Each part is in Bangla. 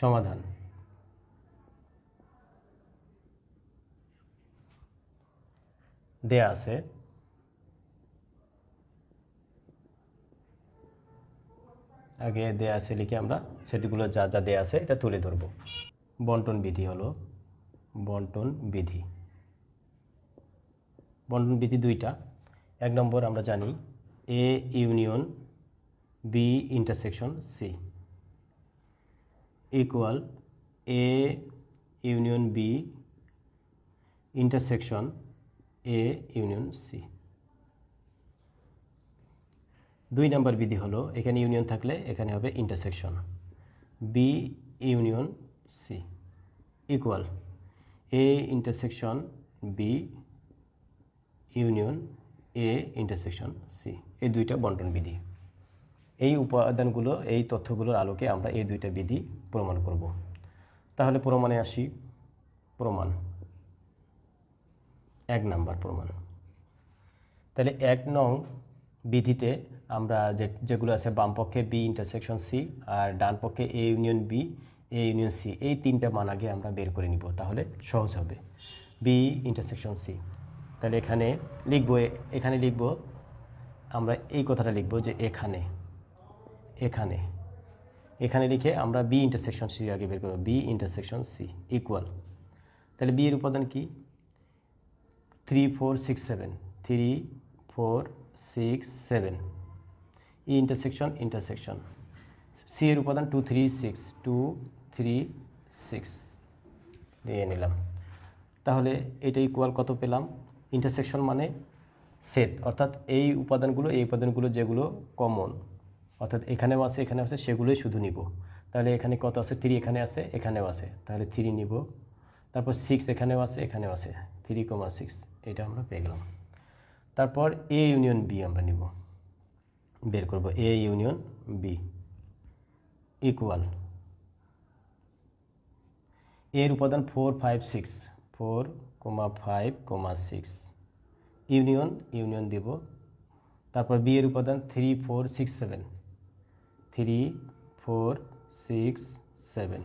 সমাধান। দেয়া আছে। আগে দেয়া আছে লিখে আমরা সেটিগুলো যা যা দেয়া আছে এটা তুলে ধরব। বন্টন বিধি হলো, বন্টন বিধি। বন্টন বিধি দুইটা। এক নম্বর আমরা জানি A union B intersection C equal A union B intersection A union C দুই নম্বর বিধি হলো, এখানে ইউনিয়ন থাকলে এখানে হবে intersection B union C equal A intersection B union A intersection C এই দুইটা বন্টন বিধি। এই উপাদানগুলো, এই তথ্যগুলোর আলোকে আমরা এই দুইটা বিধি প্রমাণ করব। তাহলে প্রমাণে আসি। প্রমাণ। এক নাম্বার প্রমাণ। তাহলে এক নং বিধিতে আমরা যে, যেগুলো আছে, বাম পক্ষে বি ইন্টারসেকশন সি আর ডান পক্ষে A union B A union C এই তিনটা মান আগে আমরা বের করে নিব, তাহলে সহজ হবে। বি ইন্টারসেকশন সি তাহলে এখানে লিখব এখানে লিখব, আমরা এই কথাটা লিখব যে এখানে। এখানে। এখানে লিখে আমরা বি ইন্টারসেকশন সি আগে বের করব। বি ইন্টারসেকশন সি ইকুয়াল তাহলে বি এর উপাদান কি? Three four six seven three four six seven ই ইন্টারসেকশন ইন্টারসেকশন সি এর উপাদান two three six two three six দিয়ে নিলাম। তাহলে এটা ইকুয়াল কত পেলাম? ইন্টারসেকশন মানে সেট অর্থাৎ এই উপাদানগুলো এই উপাদানগুলো যেগুলো কমন অর্থাৎ এখানেও আছে এখানেও আছে, সেগুলোই শুধু নিব। তাহলে এখানে কত আছে? থ্রি এখানে আছে, এখানেও আছে। তাহলে থ্রি নিব। তারপর সিক্স এখানেও আছে এখানেও আছে। থ্রি কমা সিক্স এটা আমরা পেয়ে গেলাম। তারপর এ ইউনিয়ন বি আমরা নিব। বের করব। এ ইউনিয়ন বি ইকুয়াল এর উপাদান four five six four comma five comma six union union দেব। তারপর বি এর উপাদান three four six seven three, four, six, seven.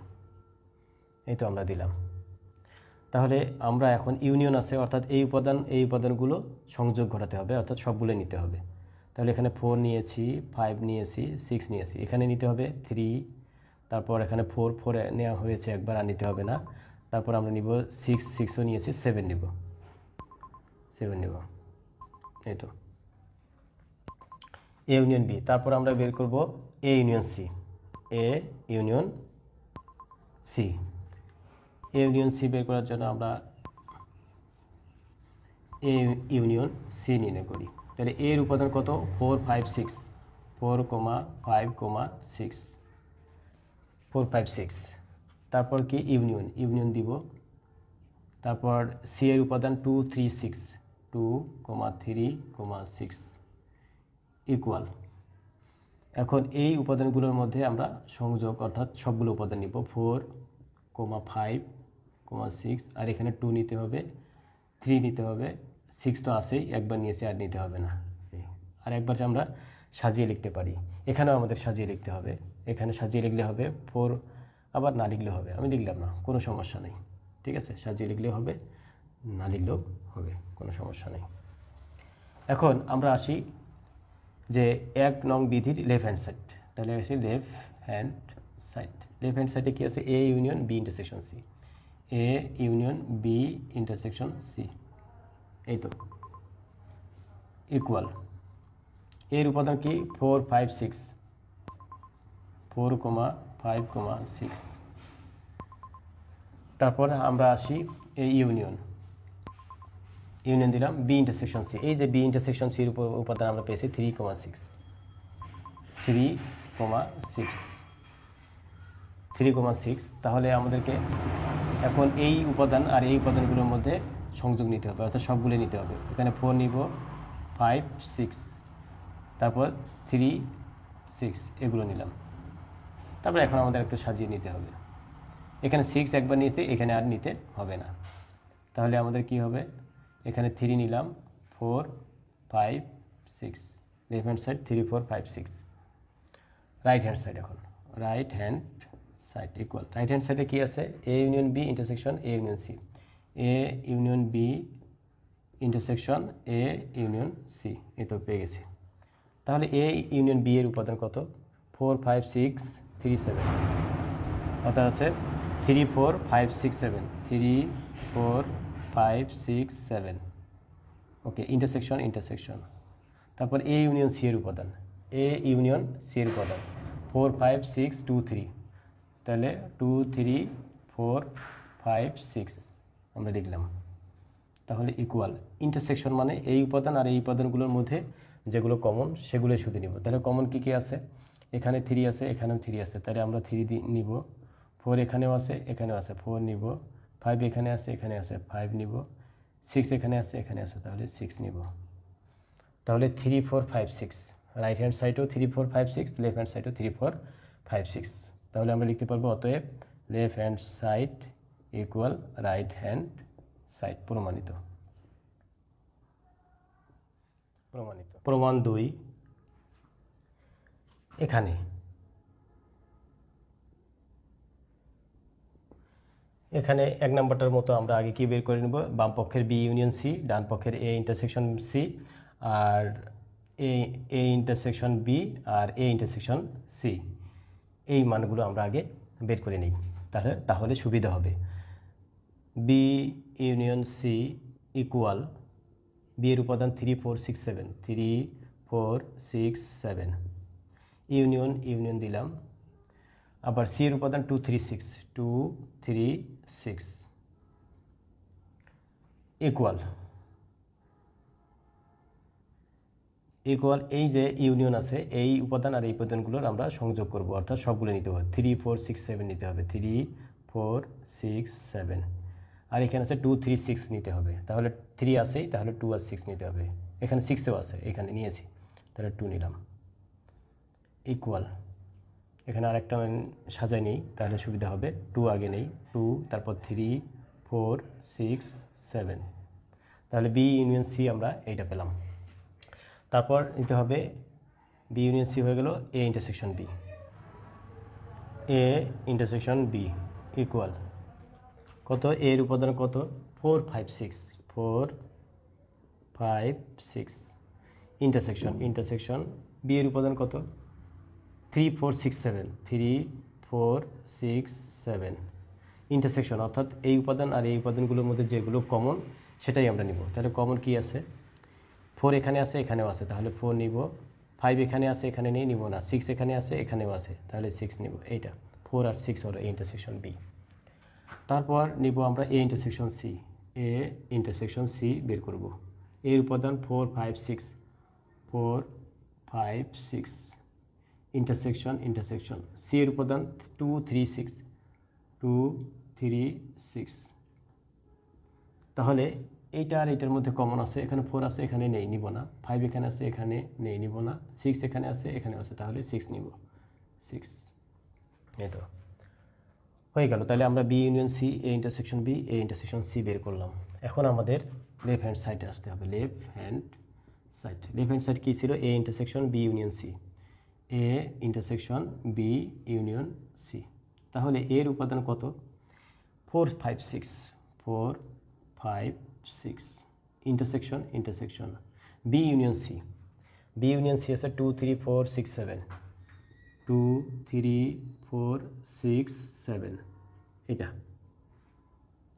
এই তো আমরা দিলাম। তাহলে আমরা এখন ইউনিয়ন আছে, অর্থাৎ এই উপাদান, এই উপাদানগুলো সংযোগ ঘটাতে হবে, অর্থাৎ সবগুলো নিতে হবে। তাহলে এখানে ফোর নিয়েছি, ফাইভ নিয়েছি, সিক্স নিয়েছি, এখানে নিতে হবে থ্রি, তারপর এখানে ফোর ফোর নেওয়া হয়েছে একবার আর নিতে হবে না। তারপর আমরা নিব সিক্স, সিক্সও নিয়েছি, সেভেন নিব। সেভেন নিব। এই তো। এ ইউনিয়ন বি তারপর আমরা বের করব A union C A union C A union C বের করার জন্য আমরা এ ইউনিয়ন সি নির্ণয় করি। তাহলে এর উপাদান কত? Four five six four comma five comma six four five six তারপর কি? ইউনিয়ন ইউনিয়ন দিব। তারপর সি এর উপাদান two three six two comma three comma six equal এখন এই উপাদানগুলোর মধ্যে আমরা সংযোগ অর্থাৎ সবগুলো উপাদান নিব four comma five comma six আর এখানে টু নিতে হবে থ্রি নিতে হবে সিক্স তো আসেই একবার নিয়েছি, আর নিতে হবে না। আর একবার যে আমরা সাজিয়ে লিখতে পারি, এখানেও আমাদের সাজিয়ে লিখতে হবে, এখানে সাজিয়ে লিখলে হবে ফোর আবার না লিখলে হবে, আমি লিখলাম না, কোনো সমস্যা নেই, ঠিক আছে? সাজিয়ে লিখলে হবে, না লিখলেও হবে, কোনো সমস্যা নেই। এখন আমরা আসি যে এক নং বিধির লেফট হ্যান্ড সাইড তাহলে আছে left hand side left hand সাইডে কী আছে? A union B intersection C A union B intersection C এই তো। ইকুয়াল এর উপাদান কি? Four five six four comma five comma six তারপর আমরা আসি এ ইউনিয়ন ইউনিয়ন দিলাম বি ইন্টারসেকশন সি এই যে বি ইন্টারসেকশন সির উপর উপাদান আমরা পেয়েছি three comma six three comma six three comma six তাহলে আমাদেরকে এখন এই উপাদান আর এই উপাদানগুলোর মধ্যে সংযোগ নিতে হবে, অর্থাৎ সবগুলো নিতে হবে। এখানে ফোর নিব ফাইভ সিক্স তারপর থ্রি সিক্স এগুলো নিলাম। তারপর এখন আমাদের একটু সাজিয়ে নিতে হবে। এখানে সিক্স একবার নিয়েছি, এখানে আর নিতে হবে না। তাহলে আমাদের কি হবে? এখানে থ্রি নিলাম four five six left hand side three four five six right hand side এখন। Right hand side equal right hand সাইডে কী আছে? A union B intersection A union C A union B intersection A union C তো পেয়ে গেছি। তাহলে এ ইউনিয়ন বি এর উপাদান কত? Four five six three seven অর্থাৎ আছে three four five six seven three four five six seven okay intersection intersection তারপর এ ইউনিয়ন সি এর উপাদান। এ ইউনিয়ন সি এর উপাদান। Four five six two three তাহলে two three four five six আমরা লিখলাম তাহলে ইকুয়াল ইন্টারসেকশন মানে এই উপাদান আর এই উপাদানগুলোর মধ্যে যেগুলো কমন সেগুলোই শুধু নিব। তাহলে কমন কী কী আছে? এখানে থ্রি আছে, এখানেও থ্রি আছে। তাহলে আমরা থ্রি নিব। ফোর এখানেও আছে এখানেও আছে। ফোর নিব। ফাইভ এখানে আছে এখানে আছে ফাইভ নিব। সিক্স এখানে আছে এখানে আছে, তাহলে সিক্স নিব। তাহলে three four five six right hand সাইডেও three four five six left hand সাইডেও থ্রি ফোর ফাইভ সিক্স তাহলে আমরা লিখতে পারব অতএব left hand side equal right hand side প্রমাণিত। প্রমাণিত। প্রমাণ দুই। এখানে। এখানে এক নম্বরটার মতো আমরা আগে কি বের করে নেব? বাম পক্ষের বি ইউনিয়ন সি ডান পক্ষের এ ইন্টারসেকশন সি আর এ এ ইন্টারসেকশন বি আর এ ইন্টারসেকশন সি এই মানগুলো আমরা আগে বের করে নিই। তাহলে তাহলে সুবিধা হবে। B union C equal B এর উপাদান three four six seven three four six seven union union দিলাম। আবার সি এর উপাদান two three six two three six equal equal এই যে ইউনিয়ন আছে, এই উপাদান আর এই উপাদানগুলোর আমরা সংযোগ করব। অর্থাৎ সবগুলো নিতে হবে। থ্রি ফোর সিক্স সেভেন নিতে হবে। থ্রি ফোর সিক্স সেভেন আর এখানে আছে টু থ্রি সিক্স নিতে হবে। তাহলে থ্রি আছেই, তাহলে টু আর সিক্স নিতে হবে। এখানে সিক্সেও আছে, এখানে নিয়েছি। তাহলে টু নিলাম। ইকুয়াল এখানে আরেকটা সাজাই নেই, তাহলে সুবিধা হবে। টু আগে নেই। টু তারপর থ্রি ফোর সিক্স সেভেন তাহলে বি ইউনিয়ন সি আমরা এইটা পেলাম। তারপর নিতে হবে বি ইউনিয়ন সি হয়ে গেল A intersection B A intersection B equal কত? এর উপাদান কত? Four five six four five six intersection intersection B এর উপাদান কত? Three four six seven three four six seven intersection অর্থাৎ এই উপাদান আর এই উপাদানগুলোর মধ্যে যেগুলো কমন সেটাই আমরা নিব। তাহলে কমন কি আছে? ফোর এখানে আছে, এখানেও আছে। তাহলে ফোর নিব। ফাইভ এখানে আছে, এখানে নেই, নিব না। সিক্স এখানে আছে, এখানেও আছে। তাহলে সিক্স নিব। এইটা। ফোর আর সিক্স হলো এই ইন্টারসেকশন বি তারপর নিব আমরা A intersection C A intersection C বের করব। এর উপাদান four five six four five six intersection intersection C এর উপাদান two three six two three six তাহলে এইটা আর এইটার মধ্যে কমন আছে, এখানে ফোর আছে, এখানে নেই, নিব না। ফাইভ এখানে আছে, এখানে নেই, নিব না। সিক্স এখানে আছে এখানে আছে, তাহলে সিক্স নিব। সিক্স এই তো। হয়ে গেল। তাহলে আমরা B union C A intersection B A intersection C বের করলাম। এখন আমাদের লেফট হ্যান্ড সাইডে আসতে হবে। Left hand side left hand side কী ছিল? A intersection B union C A intersection B union C তাহলে এর উপাদান কত? Four five six four five six intersection intersection B union C B union C আছে two three four six seven two three four six seven এটা।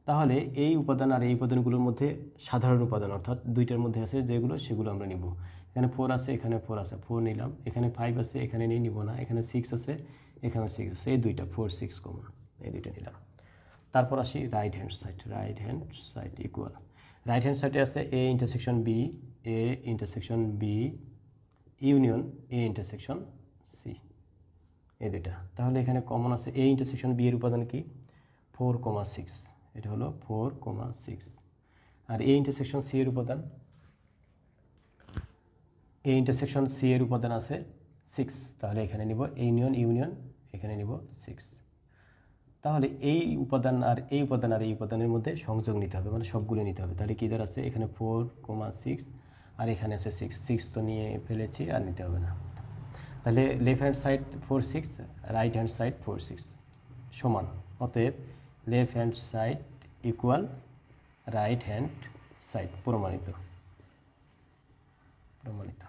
তাহলে এই উপাদান আর এই উপাদানগুলোর মধ্যে সাধারণ উপাদান অর্থাৎ দুইটার মধ্যে আছে যেগুলো সেগুলো আমরা নিব। এখানে ফোর আছে, এখানে ফোর আছে। ফোর নিলাম। এখানে ফাইভ আছে, এখানে নিয়ে নিব না। এখানে সিক্স আছে, এখানে সিক্স আছে। এই দুইটা ফোর সিক্স কমন এই দুইটা নিলাম। তারপর আসি right hand side right hand side equal right hand সাইডে আছে A intersection B A intersection B union A intersection C এই দুইটা। তাহলে এখানে কমন আছে এ ইন্টারসেকশন বি এর উপাদান কি? ফোর কমা সিক্স এটা হলো ফোর কমা সিক্স আর এ ইন্টারসেকশন সি এর উপাদান? এ ইন্টারসেকশন সি এর উপাদান আছে সিক্স তাহলে এখানে নিব ইউনিয়ন ইউনিয়ন এখানে নিব সিক্স তাহলে এই উপাদান আর এই উপাদান আর এই উপাদানের মধ্যে সংযোগ নিতে হবে মানে সবগুলো নিতে হবে। তাহলে কী আছে? এখানে ফোর কমা সিক্স আর এখানে আছে সিক্স সিক্স তো নিয়ে ফেলেছি, আর নিতে হবে না। তাহলে left hand side four six right hand side four six সমান। অতএব left hand side equal right hand side প্রমাণিত। প্রমাণিত।